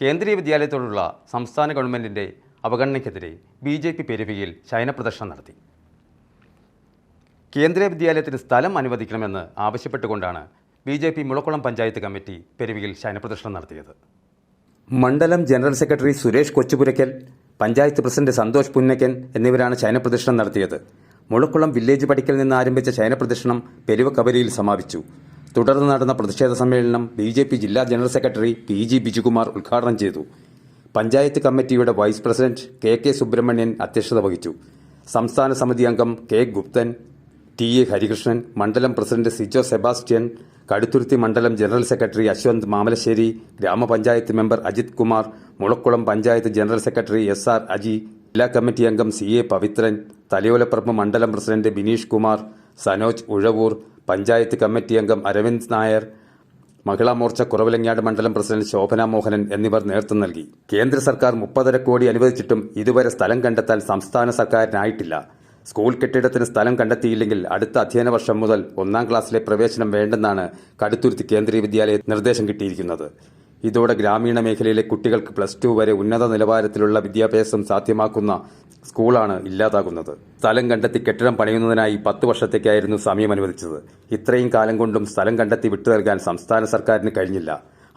കേന്ദ്രീയ വിദ്യാലയത്തോടുള്ള സംസ്ഥാന ഗവൺമെന്റിന്റെ അവഗണനയ്ക്കെതിരെ ബി ജെ പി പെരുവിയിൽ ശയനപ്രദർശനം നടത്തി. കേന്ദ്രീയ വിദ്യാലയത്തിന് സ്ഥലം അനുവദിക്കണമെന്ന് ആവശ്യപ്പെട്ടുകൊണ്ടാണ് B J P Mulakkulam panchayat committee പെരുവിയിൽ ശയനപ്രദർശനം നടത്തിയത്. മണ്ഡലം general secretary Suresh Kochupurackal panchayat president Santhosh Punnakkan എന്നിവരാണ് ശയനപ്രദർശനം നടത്തിയത്. മുളക്കുളം വില്ലേജ് പടിക്കൽ നിന്ന് ആരംഭിച്ച ശയനപ്രദർശനം പെരുവ കവരിയിൽ സമാപിച്ചു. തുടർന്ന് നടന്ന പ്രതിഷേധ സമ്മേളനം ബി ജെ പി ജില്ലാ general secretary P G Bijukumar ഉദ്ഘാടനം ചെയ്തു. പഞ്ചായത്ത് കമ്മിറ്റിയുടെ vice president K K Subramanian അധ്യക്ഷത വഹിച്ചു. സംസ്ഥാന സമിതി അംഗം K Guptan T A Harikrishnan മണ്ഡലം പ്രസിഡന്റ് സിജോ സെബാസ്റ്റ്യൻ കടുത്തുരുത്തി മണ്ഡലം ജനറൽ സെക്രട്ടറി അശ്വന്ത് മാമലശ്ശേരി ഗ്രാമപഞ്ചായത്ത് member Ajith Kumar Mulakkulam panchayat general secretary S R Aji ജില്ലാ കമ്മിറ്റി അംഗം സി എ പവിത്രൻ തലയോലപ്പറമ്പ് മണ്ഡലം പ്രസിഡന്റ് ബിനീഷ് കുമാർ സനോജ് ഉഴവൂർ പഞ്ചായത്ത് കമ്മിറ്റി അംഗം അരവിന്ദ് നായർ മഹിളാ മോർച്ച കുറവിലങ്ങാട് മണ്ഡലം പ്രസിഡന്റ് ശോഭന മോഹനൻ എന്നിവർ നേതൃത്വം നൽകി. കേന്ദ്ര സർക്കാർ മുപ്പതര കോടി അനുവദിച്ചിട്ടും ഇതുവരെ സ്ഥലം കണ്ടെത്താൻ സംസ്ഥാന സർക്കാരിനായിട്ടില്ല. സ്കൂൾ കെട്ടിടത്തിന് സ്ഥലം കണ്ടെത്തിയില്ലെങ്കിൽ അടുത്ത അധ്യയന വർഷം മുതൽ ഒന്നാം ക്ലാസ്സിലെ പ്രവേശനം വേണ്ടെന്നാണ് കടുത്തുരുത്തി കേന്ദ്രീയ വിദ്യാലയ നിർദ്ദേശം കിട്ടിയിരിക്കുന്നത്. ഇതോടെ ഗ്രാമീണ മേഖലയിലെ കുട്ടികൾക്ക് പ്ലസ് ടു വരെ ഉന്നത നിലവാരത്തിലുള്ള വിദ്യാഭ്യാസം സാധ്യമാക്കുന്ന സ്കൂളാണ് ഇല്ലാതാകുന്നത്. സ്ഥലം കണ്ടെത്തി കെട്ടിടം പണിയുന്നതിനായി പത്ത് വർഷത്തേക്കായിരുന്നു സമയം അനുവദിച്ചത് ഇത്രയും കാലം കൊണ്ടും സ്ഥലം കണ്ടെത്തി വിട്ടു നൽകാൻ സംസ്ഥാന സർക്കാരിന് കഴിഞ്ഞില്ല.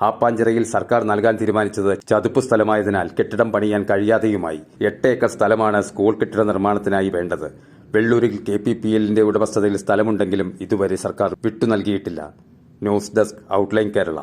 ആപ്പാഞ്ചിറയിൽ സർക്കാർ നൽകാൻ തീരുമാനിച്ചത് ചതുപ്പ് സ്ഥലമായതിനാൽ കെട്ടിടം പണിയാൻ കഴിയാതെയുമായി. എട്ട് ഏക്കർ സ്ഥലമാണ് സ്കൂൾ കെട്ടിട നിർമ്മാണത്തിനായി വേണ്ടത്. വെള്ളൂരിൽ കെ പി പി എല്ലിന്റെ ഉടമസ്ഥതയിൽ സ്ഥലമുണ്ടെങ്കിലും ഇതുവരെ സർക്കാർ വിട്ടു നൽകിയിട്ടില്ല. News desk outline Kerala.